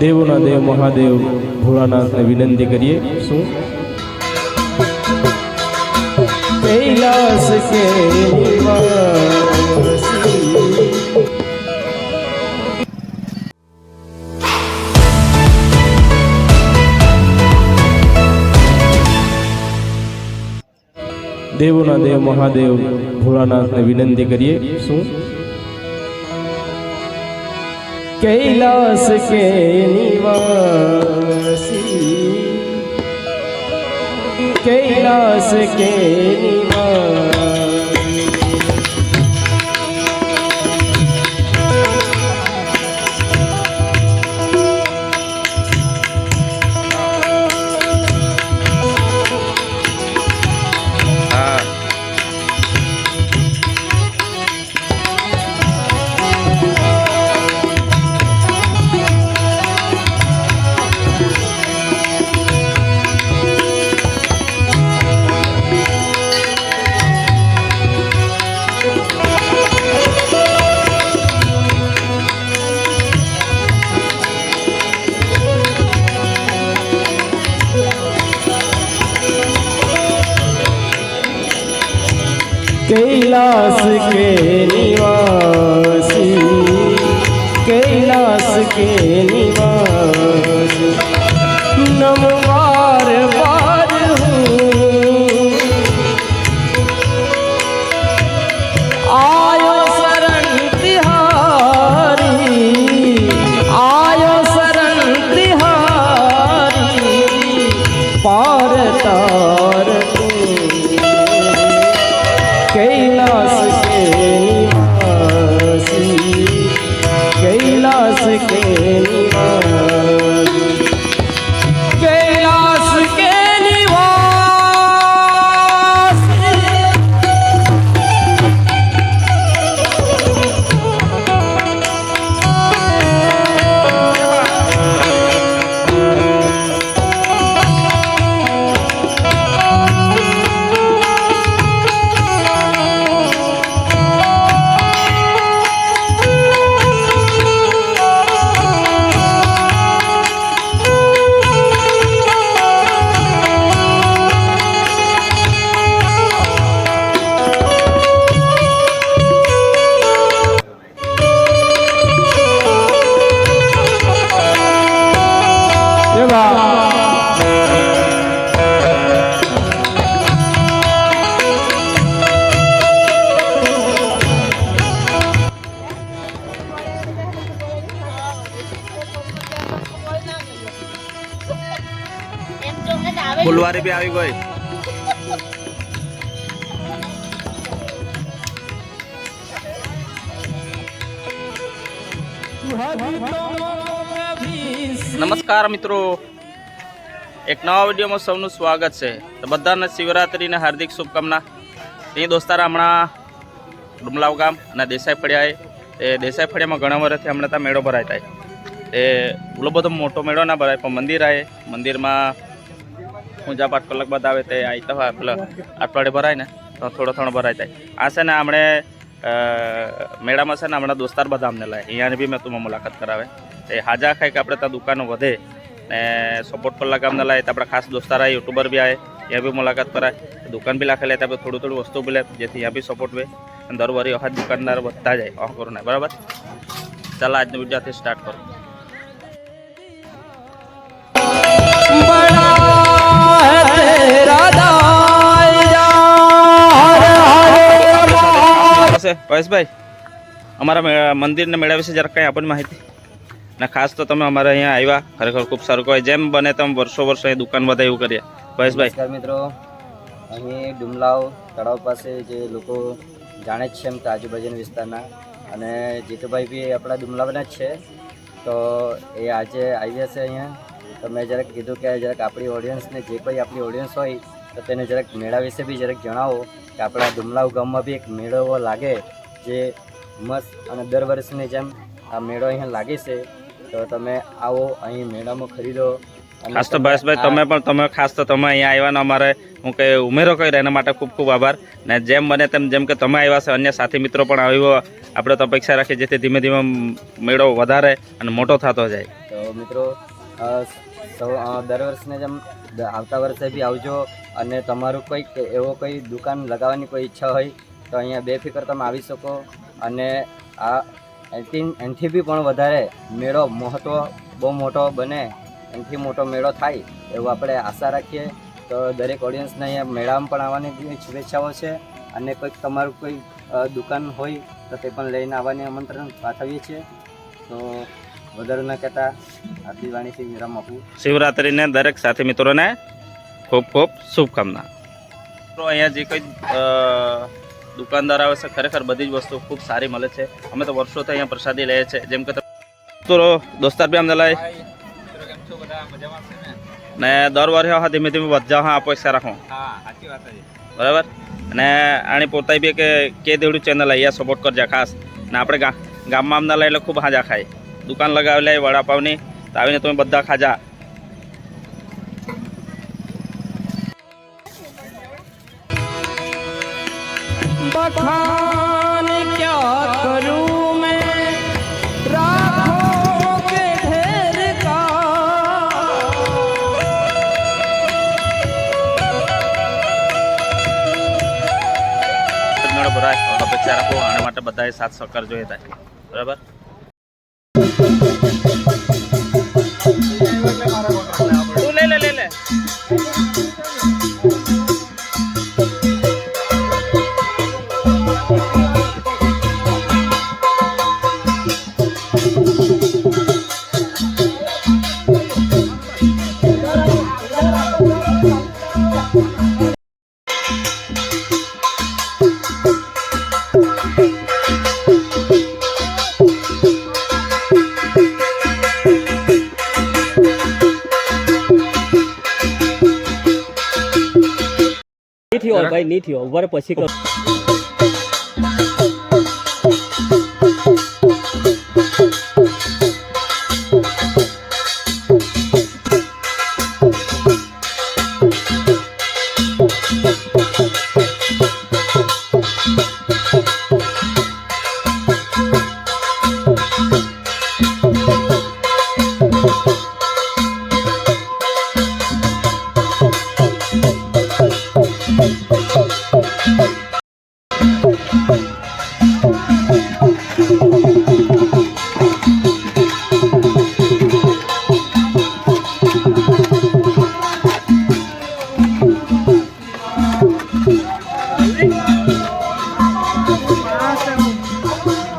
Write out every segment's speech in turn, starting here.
દેવોના દેવ મહાદેવ ભોળાનાથને વિનંતી કરીએ શું કૈલાસ કે નિવાસી દેવોના દેવ મહાદેવ ભોળાનાથને વિનંતી કરીએ શું કૈલાસ કે નિવાસી? કૈલાસ કે નિવાસી? कैलास के निवासी नमवार કે નિવાસ ફૂલવારી બી આવી ગઈ. નમસ્કાર મિત્રો. એક નવા વિડીયોમાં સૌનું સ્વાગત છે. તો બધાને શિવરાત્રિને હાર્દિક શુભકામના. એ દોસ્તાર હમણાં ડુમલાવ ગામ અને દેસાઈ ફળિયાએ, એ દેસાઈ ફળિયામાં ઘણા વર્ષથી હમણાં ત્યાં મેળો ભરાય થાય. એ ઓલો બધો મોટો મેળો ના ભરાય, પણ મંદિર આવે મંદિરમાં પૂજા પાઠ કલાક બધા આવે તે આ તો પેલા અઠવાડિયે ભરાય ને, તો થોડો થોડો ભરાય થાય. આ છે ને આપણે મેળામાં છે ને હમણાં દોસ્તાર બધા અમને લાય. અહીંયાની બી મેં તું મુલાકાત કરાવે. એ હાજા ખાઈ કે આપણે ત્યાં દુકાનો વધે ને સપોર્ટ કલાક અમને લાય, તો આપણા ખાસ દોસ્તાર આવે યુટ્યુબર બી આવે ત્યાં બી મુલાકાત કરાય. દુકાન બી લાખે લે તો આપણે થોડું થોડું વસ્તુ બી લે, જેથી અહીંયા બી સપોર્ટ વે. દર વરી વખત દુકાનદાર વધતા જાય. અહ કરું ને બરાબર? ચાલો, આજનો વિડીયોથી સ્ટાર્ટ કરો. હશે પરેશભાઈ, અમારા મંદિરને મેળા વિશે જરાક કંઈ આપણને માહિતી? ને ખાસ તો તમે અમારે અહીંયા આવ્યા, ખરેખર ખૂબ સારું કહેવાય. જેમ બને તેમ વર્ષો વર્ષો અહીં દુકાન બધા એવું કરીએ. પરેશભાઈ. મિત્રો. અહીં ડુમલાવ તળાવ પાસે જે લોકો જાણે જ છે એમ તો આજુબાજુના વિસ્તારના. અને જીતુભાઈ બી આપણા ડુમલાવના જ છે. તો એ આજે આવ્યા છે અહીંયા. તો મેં જરાક કીધું કે જરાક આપણી ઓડિયન્સને જે કોઈ આપણી ઓડિયન્સ હોય તો તેને જરાક મેળા વિશે બી જરાક જણાવો કે આપણા ડુમલાવ ગામમાં બી એક મેળો લાગે જે મસ્ત અને દર વર્ષની જેમ આ મેળો અહીંયા લાગે છે. તો તમે આવો અહીં મેળામાં ખરીદો ખાસ તો ભાઈ તમે પણ તમે ખાસ તો તમે અહીંયા આવ્યાનો અમારે હું કે ઉમેરો કર્યો એના માટે ખૂબ ખૂબ આભાર. ને જેમ બને તેમ જેમ કે તમે આવ્યા છે અન્ય સાથી મિત્રો પણ આવ્યો આપણે તો અપેક્ષા રાખીએ જેથી ધીમે ધીમે મેળો વધારે અને મોટો થતો જાય. તો મિત્રો દર વર્ષને જેમ આવતા વર્ષે બી આવજો. અને તમારું કંઈક એવો કોઈ દુકાન લગાવવાની કોઈ ઈચ્છા હોય, તો અહીંયા બેફિકર તમે આવી શકો. અને આ એથી એનાથી બી પણ વધારે મેળો મહત્ત્વ બહુ મોટો બને, એનાથી મોટો મેળો થાય એવું આપણે આશા રાખીએ. તો દરેક ઓડિયન્સને અહીંયા મેળામાં પણ આવવાની શુભેચ્છાઓ છે. અને કોઈક તમારું કોઈ દુકાન હોય, તો તે પણ લઈને આવવાની આમંત્રણ પાઠવીએ છીએ. તો વધારે ન કહેતા, આટલી વાણીથી વિરામ આપું. શિવરાત્રિને દરેક સાથી મિત્રોને ખૂબ ખૂબ શુભકામના. તો અહીંયા જે કંઈ દુકાનદાર આવે છે ખરેખર બધી જ વસ્તુ ખૂબ સારી મળે છે. અમે તો વર્ષોથી અહીંયા પ્રસાદી લઈએ છીએ. જેમ કે તમે- દોસ્તાર બી અમને લાય. ને? દર વર્ષે હા ધીમે ધીમે વધજા હા પૈસા રાખો. બરાબર? અને આની પોતાય બી કે કે દેવડું ચેનલ અહીંયા સપોર્ટ કરજા ખાસ. ને આપણે ગામમાં અમને લઈ એટલે ખૂબ હાજા ખાય. દુકાન લગાવી લે વડાપાવની. તો આવીને તમે બધા ખાજા. बखान क्या करूं मैं राखों के ढेर का મેળો ભરાય અપેક્ષા રાખો આના માટે બધાએ સાથ સહકાર જોઈએ થાય બરાબર નહીં થયો. વર પછી થયો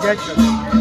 Geç bakalım.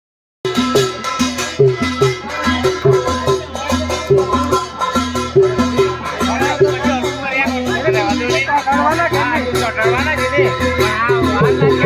ચઢવાના છે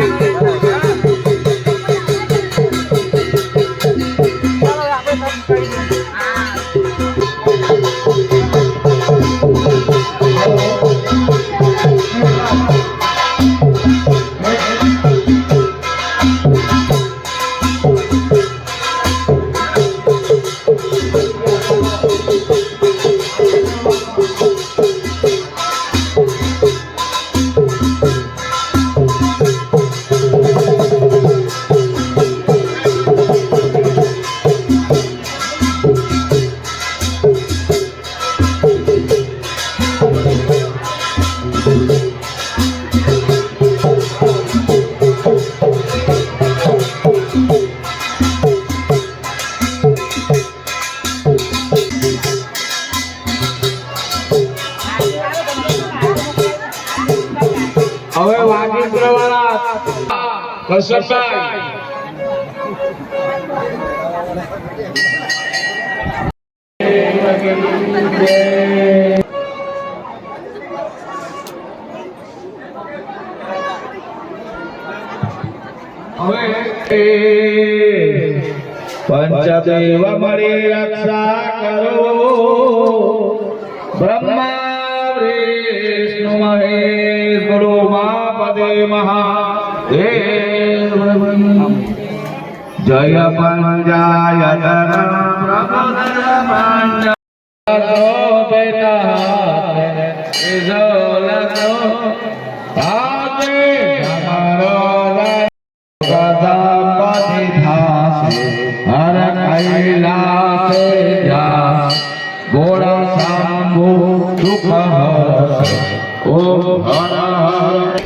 ઊભા રહો, વાળા કસરભાઈ કરશનભાઈ પંચદેવ મળી રક્ષા કરો. બ્રહ્મા વિષ્ણુ મહેશ ગુરુ મહાપદે મહાદેવ જય પંજાય હર કૈલાસે જા ગોળા શાંભુ દુઃખ હરસે ઓમ હર હર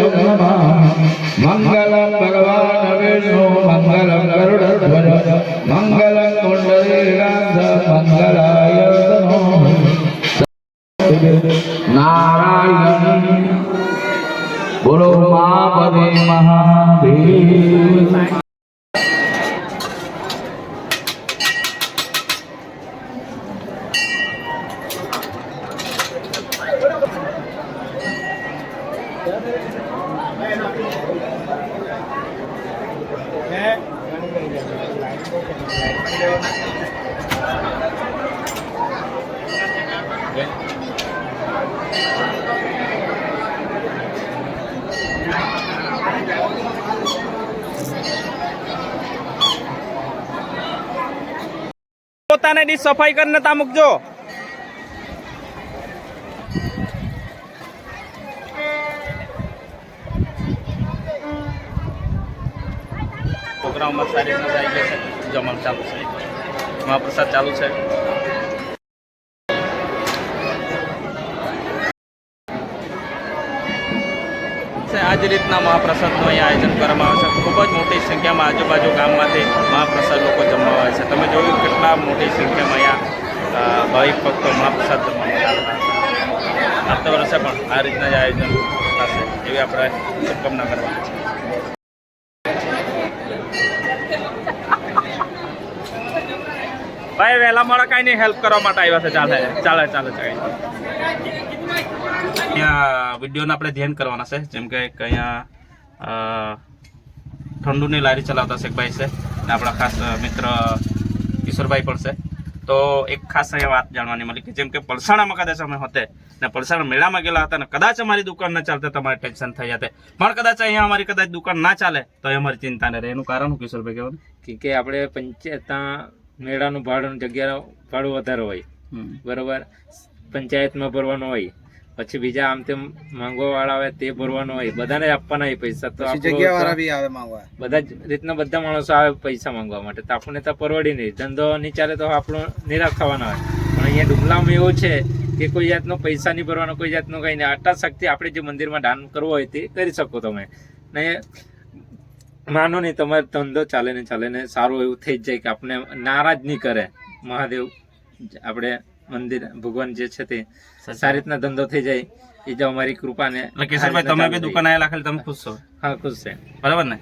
પોતાને ડીશ સફાઈ કરીને તા મૂકજો. પ્રોગ્રામમાં સારી રીતે આવી ગયા છે. જમણ ચાલુ છે. મહાપ્રસાદ ચાલુ છે. આ જ રીતના મહાપ્રસાદનું અહીંયા આયોજન કરવામાં આવે છે. ખૂબ જ મોટી સંખ્યામાં આજુબાજુ ગામમાંથી મહાપ્રસાદ લોકો જમવા આવે છે. તમે જોયું કેટલા મોટી સંખ્યામાં અહીંયા ભાવિક ભક્તો મહાપ્રસાદ જમવા આવે આવતા વર્ષે પણ આ રીતના જ આયોજન થશે એવી આપણે શુભકામના કરવાની છે. ભાઈ, વહેલા મોડા કાંઈ નહીં હેલ્પ કરવા માટે આવ્યા છે. ચાલે ચાલે ચાલે અહીંયા વિડીયોને આપણે ધ્યાન કરવાના છે. જેમ કે અહીંયા ઠંડુની લારી ચલાવતા છે એક ભાઈ છે ને આપણા ખાસ મિત્ર કિશોરભાઈ પણ છે. તો એક ખાસ અહીંયા વાત જાણવાની મળી કે જેમ કે પલસાણામાં કદાચ અમે હોતે ને પલસાણા મેળામાં ગયેલા હતા ને કદાચ અમારી દુકાન ના ચાલતા, તમારે ટેન્શન થઈ જતે પણ કદાચ અહીંયા અમારી કદાચ દુકાન ના ચાલે, તો અમારી ચિંતા ને રહે. એનું કારણ શું, કિશોરભાઈ, કહેવાનું? કે આપણે પંચાયત મેળાનું ભાડું જગ્યા ભાડું વધારે હોય. બરોબર? પંચાયતમાં ભરવાનું હોય. પછી બીજા આમ તેમ માંગવા વાળા આવે તે ભરવાનું હોય. બધાને આપવાના હોય પૈસા. તો આપણો તો બધા જ રીતના બધા માણસો આવે પૈસા માંગવા માટે. તો આપણને તો પરવડી નહીં. ધંધો નહીં ચાલે તો આપણો નિરાશ થવાના હોય. પણ અહીંયા ડુમલામાં એવું છે કે કોઈ જાતનો પૈસા નહીં ભરવાનો કોઈ જાતનું કંઈ નહીં. આટલા શક્તિ આપણે જે મંદિરમાં દાન કરવો હોય તે કરી શકો તમે. ને માનો નહીં તમારો ધંધો ચાલે ને ચાલે ને સારું એવું થઈ જ જાય કે આપણે નારાજ નહીં કરે. મહાદેવ આપણે મંદિર ભગવાન જે છે તે સારી રીતના ધંધો થઈ જાય. એ જો અમારી કૃપા ને કિશોરભાઈ તમે બી દુકાન આવેલા ખાલી તમે ખુશ છો? હા ખુશ છે. બરાબર ને?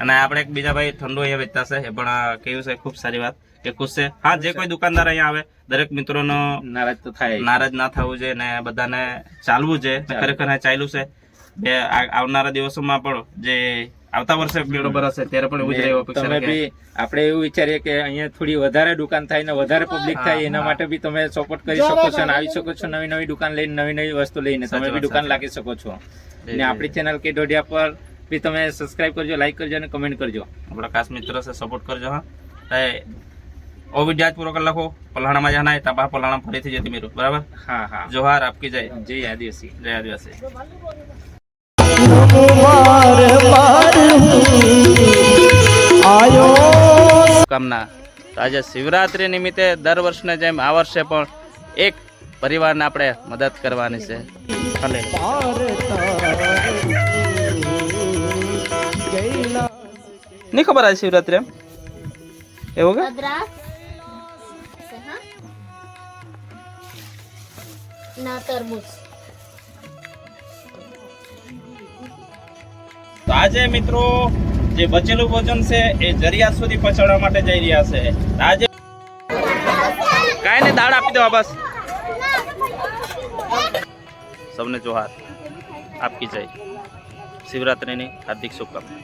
અને આપણે એક બીજા ભાઈ ઠંડો અહીંયા વેચતા છે એ પણ કેવું છે? ખૂબ સારી વાત. કે ખુશ છે? હા જે કોઈ દુકાનદાર અહીંયા આવે દરેક મિત્રોનો નારાજ તો થાય. નારાજ ના થવું જોઈએ ને બધાને ચાલવું છે ખરેખર ચાલ્યું છે. બે આવનારા દિવસોમાં પણ જે આવતા વર્ષે મેળો ભરાશે ત્યારે પણ એવું જ રહેવા અપેક્ષા બી આપણે એવું વિચારીએ કે અહીંયા થોડી વધારે દુકાન થાય ને વધારે પબ્લિક થાય એના માટે બી તમે સપોર્ટ કરી શકો છો અને આવી શકો છો નવી નવી દુકાન લઈને નવી નવી વસ્તુ લઈને તમે બી દુકાન લાગી શકો છો. અને આપણી ચેનલ કે ઢોઢિયા પર બી તમે સબસ્ક્રાઇબ કરજો લાઈક કરજો અને કમેન્ટ કરજો. આપણા ખાસ મિત્રો છે સપોર્ટ કરજો હા. ઓ વિદ્યાર્થી પૂરો કરી લખો પલાણામાં જાના હે પલાણા ફરીથી જતી મેરું. બરાબર? હા હા. જોહાર આપકી જય. જય આદિવાસી. જય આદિવાસી. આયો. કામના આજે શિવરાત્રિ નિમિત્તે દર વર્ષને જેમ આ વર્ષે પણ એક પરિવારને આપણે મદદ કરવાની છે. નહીં ખબર આ શિવરાત્રિ એવું કે? ના તરબૂચ. તો આજે મિત્રો જે બચેલું ભોજન છે એ જરિયા સુધી પહોંચાડવા માટે જઈ રહ્યા છે. આજે કાંઈ નહીં દાળ આપી દેવા બસ. સૌને જોહાર. આપકી જય. શિવરાત્રિની હાર્દિક શુભકામના.